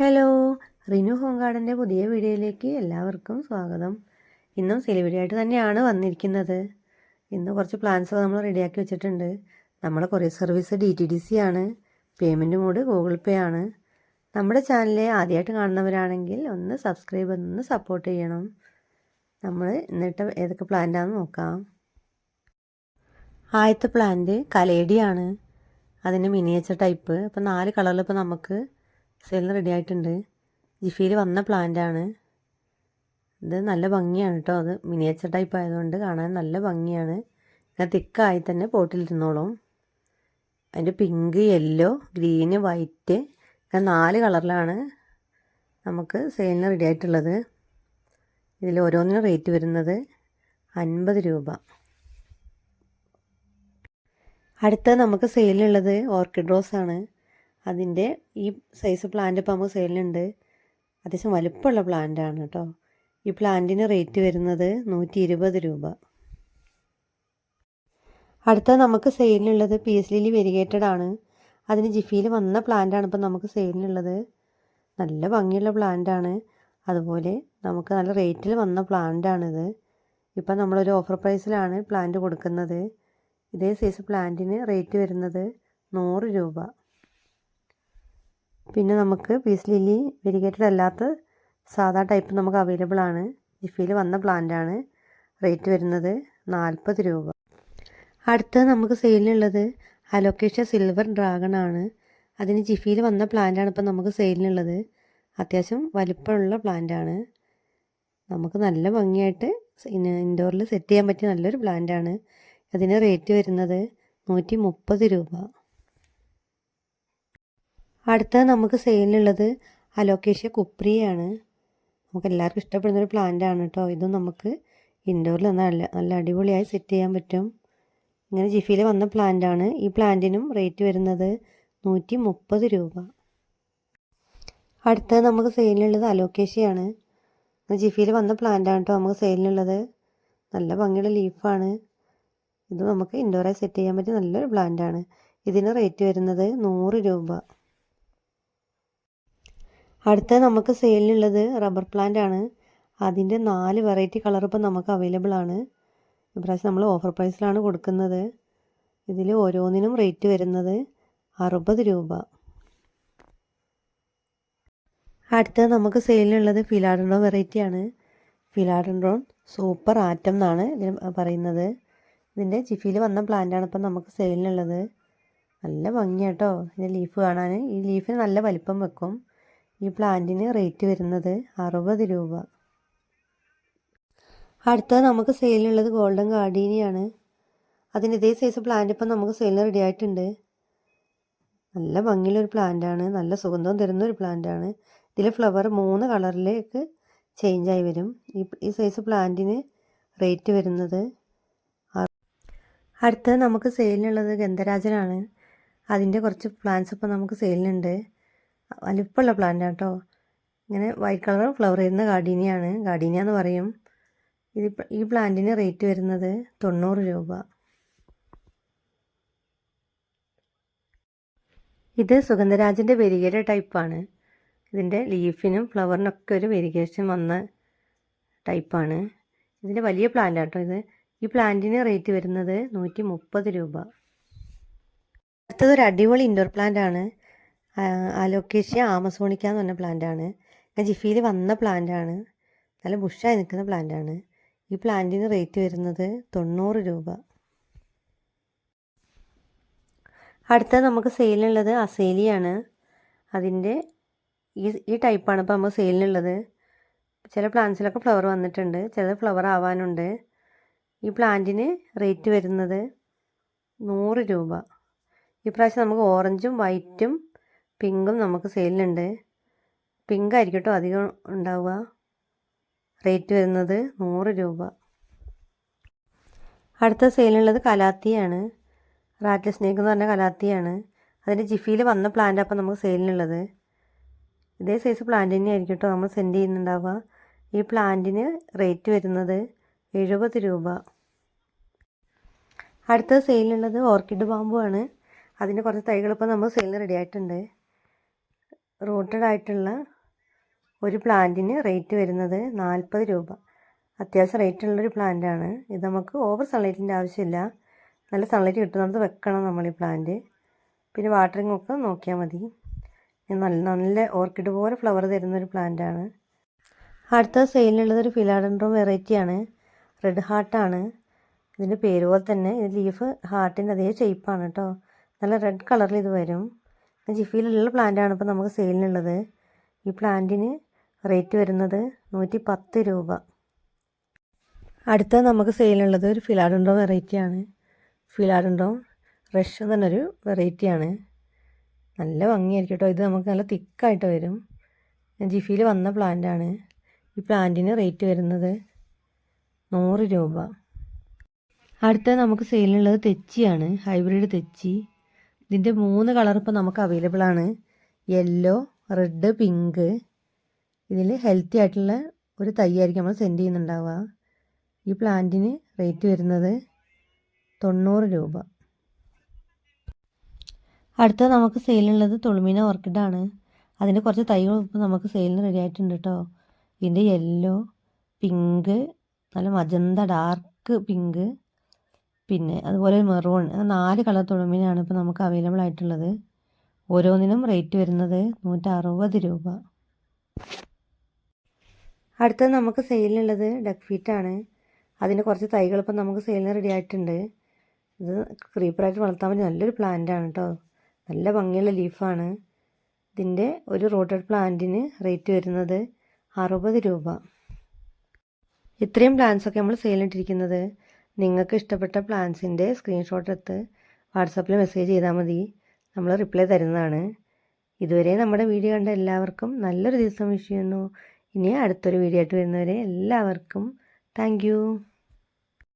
Hello Rinu home പുതിയ വീഡിയോയിലേക്ക് എല്ലാവർക്കും സ്വാഗതം. ഇന്നും ആയിട്ട് തന്നെയാണ് വന്നിരിക്കുന്നത്. ഇന്ന് കുറച്ച് പ്ലാൻസ് നമ്മൾ റെഡിയാക്കി വെച്ചിട്ടുണ്ട്. നമ്മുടെ courier service D T D C ആണ്. പേയ്മെന്റ് മോഡ് ഗൂഗിൾ പേ ആണ്. നമ്മുടെ ചാനലിൽ ആദ്യമായിട്ട് കാണുന്നവരാണെങ്കിൽ ഒന്ന് സബ്സ്ക്രൈബ് ഒന്ന് സപ്പോർട്ട് ചെയ്യണം. നമ്മൾ എന്നിട്ട് ഏതൊക്കെ പ്ലാന്റാണെന്ന് നോക്കാം. ആദ്യത്തെ പ്ലാന്റ് കലേഡിയാണ്. അതിന്റെ മിനിയേച്ചർ ടൈപ്പ്. അപ്പോൾ നാല് കളറിൽ ഇപ്പോൾ നമുക്ക് സെയിൽ റെഡി ആയിട്ടുണ്ട്. ജിഫിയിൽ വന്ന പ്ലാന്റാണ് ഇത് നല്ല ഭംഗിയാണ് കേട്ടോ അത് മിനിയേച്ചർ ടൈപ്പ് ആയതുകൊണ്ട് കാണാൻ നല്ല ഭംഗിയാണ്. ഇങ്ങനെ തിക്കായി തന്നെ പോട്ടിലിരുന്നോളും. അതിന്റെ പിങ്ക് യെല്ലോ ഗ്രീന് വൈറ്റ് ഇങ്ങനെ നാല് കളറിലാണ് നമുക്ക് സെയിലിന് റെഡി ആയിട്ടുള്ളത്. ഇതിൽ ഓരോന്നിനും റേറ്റ് വരുന്നത് അൻപത് രൂപ. അടുത്ത നമുക്ക് സെയിലുള്ളത് ഓർക്കിഡ് റോസ് ആണ് അതിന്റെ ഈ സൈസ് പ്ലാന്റ് ഇപ്പോൾ നമുക്ക് സെയിലുണ്ട് അത്യാവശ്യം വലുപ്പമുള്ള പ്ലാന്റ് ആണ് കേട്ടോ. ഈ പ്ലാന്റിന് റേറ്റ് വരുന്നത് നൂറ്റി ഇരുപത് രൂപ. അടുത്ത നമുക്ക് സെയിലിനുള്ളത് പി എസ് ലിലി വെരിഗേറ്റഡ് ആണ്. അതിന് ജിഫിയിൽ വന്ന പ്ലാന്റ് ആണ് ഇപ്പം നമുക്ക് സെയിലിനുള്ളത് നല്ല ഭംഗിയുള്ള പ്ലാന്റ് ആണ്. അതുപോലെ നമുക്ക് നല്ല റേറ്റിൽ വന്ന പ്ലാന്റ് ആണിത്. ഇപ്പം നമ്മളൊരു ഓഫർ പ്രൈസിലാണ് പ്ലാന്റ് കൊടുക്കുന്നത്. ഇതേ സൈസ് പ്ലാന്റിന് റേറ്റ് വരുന്നത് നൂറ് രൂപ. പിന്നെ നമുക്ക് പീസ് ലില്ലി വെരിഗേറ്റഡ് അല്ലാത്ത സാധാ ടൈപ്പ് നമുക്ക് അവൈലബിൾ ആണ്. ജിഫിയിൽ വന്ന പ്ലാന്റ് ആണ്. റേറ്റ് വരുന്നത് നാൽപ്പത് രൂപ. അടുത്തത് നമുക്ക് സെയിലിനുള്ളത് അലോക്കേഷ്യ സിൽവർ ഡ്രാഗൺ ആണ്. അതിന് ജിഫിയിൽ വന്ന പ്ലാന്റാണ് ഇപ്പം നമുക്ക് സെയിലിനുള്ളത് അത്യാവശ്യം വലിപ്പമുള്ള ആണ്. നമുക്ക് നല്ല ഭംഗിയായിട്ട് ഇൻഡോറിൽ സെറ്റ് ചെയ്യാൻ പറ്റിയ നല്ലൊരു പ്ലാന്റ് ആണ്. അതിന് റേറ്റ് വരുന്നത് നൂറ്റി മുപ്പത് രൂപ. അടുത്ത നമുക്ക് സെയിലിനുള്ളത് അലോക്കേഷ്യ കുപ്രിയാണ്. നമുക്ക് എല്ലാവർക്കും ഇഷ്ടപ്പെടുന്ന ഒരു പ്ലാന്റ് ആണ് കേട്ടോ ഇതും നമുക്ക് ഇൻഡോറിൽ നല്ല നല്ല അടിപൊളിയായി സെറ്റ് ചെയ്യാൻ പറ്റും. ഇങ്ങനെ ജിഫിയിൽ വന്ന പ്ലാന്റ് ആണ് ഈ പ്ലാന്റിനും റേറ്റ് വരുന്നത് നൂറ്റി മുപ്പത് രൂപ. അടുത്തത് നമുക്ക് സെയിലിനുള്ളത് അലോക്കേഷ്യയാണ് ജിഫിയിൽ വന്ന പ്ലാന്റ് ആണ് കേട്ടോ നമുക്ക് സെയിലിനുള്ളത് നല്ല ഭംഗിയുള്ള ലീഫാണ് ഇത് നമുക്ക് ഇൻഡോറായി സെറ്റ് ചെയ്യാൻ പറ്റിയ നല്ലൊരു പ്ലാന്റ് ആണ് ഇതിന് റേറ്റ് വരുന്നത് നൂറ് രൂപ. അടുത്ത നമുക്ക് സെയിലിനുള്ളത് റബ്ബർ പ്ലാന്റ് ആണ്. അതിന്റെ നാല് വെറൈറ്റി കളർ ഇപ്പം നമുക്ക് അവൈലബിൾ ആണ്. ഇപ്രാവശ്യം നമ്മൾ ഓഫർ പ്രൈസിലാണ് കൊടുക്കുന്നത്. ഇതിൽ ഓരോന്നിനും റേറ്റ് വരുന്നത് അറുപത് രൂപ. അടുത്തത് നമുക്ക് സെയിലിനുള്ളത് ഫിലാഡൻഡ്രോൺ വെറൈറ്റി ആണ്. ഫിലാഡൻഡ്രോൺ സൂപ്പർ ആറ്റം എന്നാണ് ഇതിന് പറയുന്നത്. ഇതിന്റെ ജിഫിയിൽ വന്ന പ്ലാന്റ് ആണ് ഇപ്പം നമുക്ക് സെയിലിനുള്ളത്. നല്ല ഭംഗിയാട്ടോ. ഇതിന്റെ ലീഫ് കാണാൻ. ഈ ലീഫിന് നല്ല വലിപ്പം വെക്കും. ഈ പ്ലാന്റിന് റേറ്റ് വരുന്നത് അറുപത് രൂപ. അടുത്തത് നമുക്ക് സെയിലുള്ളത് ഗോൾഡൻ ഗാർഡീനിയാണ് അതിന് ഇതേ സൈസ് പ്ലാന്റ് ഇപ്പം നമുക്ക് സെയിലിന് റെഡി ആയിട്ടുണ്ട്. നല്ല ഭംഗിയുള്ളൊരു പ്ലാന്റാണ് നല്ല സുഗന്ധം തരുന്ന ഒരു പ്ലാന്റാണ് ഇതിൽ ഫ്ലവർ മൂന്ന് കളറിലേക്ക് ചേഞ്ച് ആയി വരും. ഈ ഈ സൈസ് പ്ലാന്റിന് റേറ്റ് വരുന്നത് അടുത്തത് നമുക്ക് സെയിലിനുള്ളത് ഗന്ധരാജനാണ്. അതിന്റെ കുറച്ച് പ്ലാന്റ്സ് ഇപ്പം നമുക്ക് സെയിലിനുണ്ട് വലിപ്പമുള്ള പ്ലാന്റ് കേട്ടോ ഇങ്ങനെ വൈറ്റ് കളർ ഫ്ലവർ ചെയ്യുന്ന ഗാർഡീനിയാണ്. ഗാർഡീനിയ എന്ന് പറയും. ഇത് ഈ പ്ലാന്റിന് റേറ്റ് വരുന്നത് തൊണ്ണൂറ് രൂപ. ഇത് സുഗന്ധരാജന്റെ വെരികേര ടൈപ്പാണ് ഇതിന്റെ ലീഫിനും ഫ്ലവറിനൊക്കെ ഒരു വെരിഗേഷൻ വന്ന ടൈപ്പാണ് ഇതിന്റെ വലിയ പ്ലാന്റ് കേട്ടോ ഇത്. ഈ പ്ലാന്റിന് റേറ്റ് വരുന്നത് നൂറ്റി മുപ്പത് രൂപ. അടുത്തത് ഒരു അടിപൊളി ഇൻഡോർ പ്ലാന്റ് ആണ്. അലോക്കേഷ്യ ആമസോണിക്ക എന്ന് പറഞ്ഞ പ്ലാന്റ് ആണ്. ജിഫിയിൽ വന്ന പ്ലാന്റ് ആണ്. നല്ല ബുഷായി നിൽക്കുന്ന പ്ലാന്റ് ആണ്. ഈ പ്ലാന്റിന് റേറ്റ് വരുന്നത് തൊണ്ണൂറ് രൂപ. അടുത്ത നമുക്ക് സെയിലിനുള്ളത് അസേലിയാണ്. അതിന്റെ ഈ ഈ ടൈപ്പാണ് ഇപ്പോൾ നമുക്ക് സെയിലിനുള്ളത് ചില പ്ലാന്റ്സിലൊക്കെ ഫ്ലവർ വന്നിട്ടുണ്ട്. ചിലത് ഫ്ലവർ ആവാനുണ്ട്. ഈ പ്ലാന്റിന് റേറ്റ് വരുന്നത് നൂറ് രൂപ. ഈ പ്രാവശ്യം നമുക്ക് ഓറഞ്ചും വൈറ്റും പിങ്കും നമുക്ക് സെയിലുണ്ട് പിങ്ക് ആയിരിക്കും കേട്ടോ അധികം ഉണ്ടാവുക. റേറ്റ് വരുന്നത് നൂറ് രൂപ. അടുത്ത സെയിലുള്ളത് കലാത്തിയാണ്. റാറ്റ്ല സ്നേക്ക് എന്ന് പറഞ്ഞ കലാത്തിയാണ്. അതിന്റെ ജിഫിയിൽ വന്ന പ്ലാന്റ് അപ്പം നമുക്ക് സെയിലിനുള്ളത്. ഇതേ സൈസ് പ്ലാന്റ് തന്നെയായിരിക്കും കേട്ടോ നമ്മൾ സെൻഡ് ചെയ്യുന്നുണ്ടാവുക. ഈ പ്ലാന്റിന് റേറ്റ് വരുന്നത് എഴുപത് രൂപ. അടുത്ത സെയിലുള്ളത് ഓർക്കിഡ് ബാമ്പു ആണ് അതിന്റെ കുറച്ച് തൈകൾ ഇപ്പോൾ നമ്മൾ സെയിലിന് റെഡി ആയിട്ടുണ്ട്. റൂട്ടഡ് ആയിട്ടുള്ള ഒരു പ്ലാന്റിന് റേറ്റ് വരുന്നത് നാൽപ്പത് രൂപ. അത്യാവശ്യം റേറ്റ് ഉള്ളൊരു പ്ലാന്റാണ് ഇത് നമുക്ക് ഓവർ സൺലൈറ്റിന്റെ ആവശ്യമില്ല. നല്ല സൺലൈറ്റ് കിട്ടുന്നിടത്ത് വെക്കണം നമ്മൾ ഈ പ്ലാന്റ് പിന്നെ വാട്ടറിംഗ് ഒക്കെ നോക്കിയാൽ മതി. നല്ല നല്ല ഓർക്കിഡ് പോലെ ഫ്ലവർ തരുന്നൊരു പ്ലാന്റാണ് അടുത്ത സെയിലിനുള്ളത് ഒരു ഫിലാഡൻഡ്രോം വെറൈറ്റിയാണ് റെഡ് ഹാർട്ടാണ് ഇതിന്റെ പേര് പോലെ തന്നെ ഇത് ലീഫ് ഹാർട്ടിന്റെ അതേ ഷേപ്പാണ് കേട്ടോ നല്ല റെഡ് കളറിൽ ഇത് വരും. ജിഫിയിലുള്ള പ്ലാന്റാണ് ഇപ്പോൾ നമുക്ക് സെയിലിനുള്ളത്. ഈ പ്ലാന്റിന് റേറ്റ് വരുന്നത് നൂറ്റി പത്ത് രൂപ. അടുത്ത നമുക്ക് സെയിലിനുള്ളത് ഒരു ഫിലാഡുണ്ടോ വെറൈറ്റിയാണ്. ഫിലാഡുണ്ടോ റഷ് എന്നൊരു വെറൈറ്റിയാണ്. നല്ല ഭംഗിയായിരിക്കും കേട്ടോ. ഇത് നമുക്ക് നല്ല തിക്കായിട്ട് വരും. ജിഫിയിൽ വന്ന പ്ലാന്റാണ്. ഈ പ്ലാന്റിന് റേറ്റ് വരുന്നത് നൂറ് രൂപ. അടുത്ത നമുക്ക് സെയിലിനുള്ളത് തെച്ചിയാണ്. ഹൈബ്രിഡ് തെച്ചി. ഇതിന്റെ മൂന്ന് കളർ ഇപ്പോൾ നമുക്ക് അവൈലബിൾ ആണ്. യെല്ലോ റെഡ് പിങ്ക് ഇതിൽ ഹെൽത്തി ആയിട്ടുള്ള ഒരു തൈയായിരിക്കും നമ്മൾ സെൻഡ് ചെയ്യുന്നുണ്ടാവുക. ഈ പ്ലാന്റിന് റേറ്റ് വരുന്നത് തൊണ്ണൂറ് രൂപ. അടുത്ത നമുക്ക് സെയിലിനുള്ളത് തുളുമീന ഓർക്കിഡാണ് അതിന്റെ കുറച്ച് തൈകൾ ഇപ്പോൾ നമുക്ക് സെയിലിന് റെഡി ആയിട്ടുണ്ട് കേട്ടോ ഇതിന്റെ യെല്ലോ പിങ്ക് നല്ല മജന്ത ഡാർക്ക് പിങ്ക് പിന്നെ അതുപോലെ മെറൂൺ നാല് കളർ തുളുമീനാണ് ഇപ്പോൾ നമുക്ക് അവൈലബിൾ ആയിട്ടുള്ളത്. ഓരോന്നിനും റേറ്റ് വരുന്നത് നൂറ്ററുപത് രൂപ. അടുത്തത് നമുക്ക് സെയിലിനുള്ളത് ഡക്ക് ഫീറ്റാണ് അതിന്റെ കുറച്ച് തൈകൾ ഇപ്പം നമുക്ക് സെയിലിന് റെഡി ആയിട്ടുണ്ട്. ഇത് ക്രീപ്പറായിട്ട് വളർത്താൻ പറ്റിയ നല്ലൊരു പ്ലാന്റ് ആണ് കേട്ടോ നല്ല ഭംഗിയുള്ള ലീഫാണ് ഇതിന്റെ ഒരു റോട്ടഡ് പ്ലാന്റിന് റേറ്റ് വരുന്നത് അറുപത് രൂപ. ഇത്രയും പ്ലാന്റ്സൊക്കെ നമ്മൾ സെയിലിട്ടിരിക്കുന്നത് നിങ്ങൾക്ക് ഇഷ്ടപ്പെട്ട പ്ലാൻസിന്റെ സ്ക്രീൻഷോട്ട് എടുത്ത് വാട്സപ്പിൽ മെസ്സേജ് ചെയ്താൽ മതി. നമ്മൾ റിപ്ലൈ തരുന്നതാണ്. ഇതുവരെ നമ്മുടെ വീഡിയോ കണ്ട എല്ലാവർക്കും നല്ലൊരു ദിവസം വിഷ് ചെയ്യുന്നു. ഇനി അടുത്തൊരു വീഡിയോ ആയിട്ട് വരുന്നവരെ എല്ലാവർക്കും താങ്ക്